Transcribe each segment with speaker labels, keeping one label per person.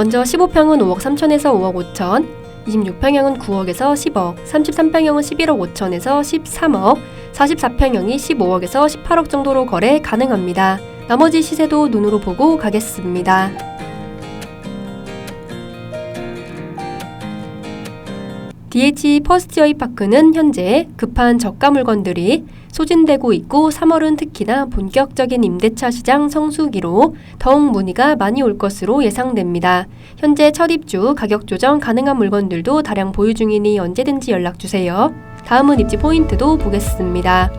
Speaker 1: 먼저 15평은 5억 3천에서 5억 5천, 26평형은 9억에서 10억, 33평형은 11억 5천에서 13억, 44평형이 15억에서 18억 정도로 거래 가능합니다. 나머지 시세도 눈으로 보고 가겠습니다. DH 퍼스트여이 파크는 현재 급한 저가 물건들이 소진되고 있고 3월은 특히나 본격적인 임대차 시장 성수기로 더욱 문의가 많이 올 것으로 예상됩니다. 현재 첫 입주 가격 조정 가능한 물건들도 다량 보유 중이니 언제든지 연락 주세요. 다음은 입지 포인트도 보겠습니다.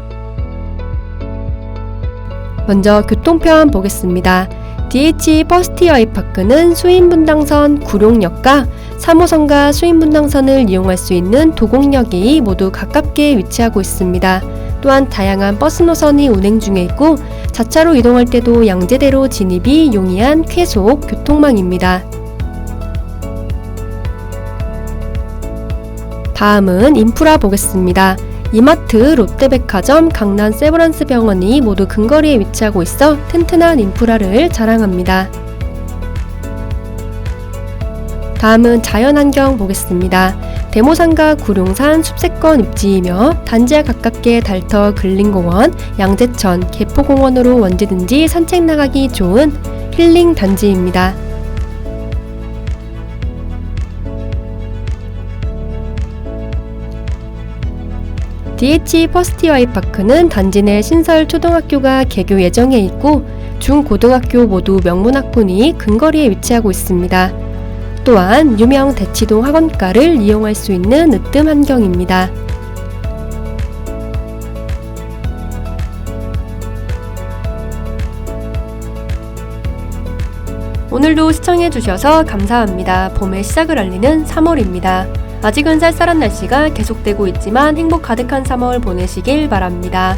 Speaker 1: 먼저 교통편 보겠습니다. DH 퍼스티어이 파크는 수인분당선 구룡역과 3호선과 수인분당선을 이용할 수 있는 도곡역이 모두 가깝게 위치하고 있습니다. 또한 다양한 버스 노선이 운행 중에 있고 자차로 이동할 때도 양재대로 진입이 용이한 쾌속 교통망입니다. 다음은 인프라 보겠습니다. 이마트, 롯데백화점, 강남 세브란스 병원이 모두 근거리에 위치하고 있어 튼튼한 인프라를 자랑합니다. 다음은 자연환경 보겠습니다. 대모산과 구룡산 숲세권 입지이며 단지에 가깝게 달터 근린공원, 양재천, 개포공원으로 언제든지 산책 나가기 좋은 힐링 단지입니다. DH 퍼스티와이 파크는 단지 내 신설 초등학교가 개교 예정에 있고 중고등학교 모두 명문학군이 근거리에 위치하고 있습니다. 또한 유명 대치동 학원가를 이용할 수 있는 으뜸 환경입니다. 오늘도 시청해주셔서 감사합니다. 봄의 시작을 알리는 3월입니다. 아직은 쌀쌀한 날씨가 계속되고 있지만 행복 가득한 3월 보내시길 바랍니다.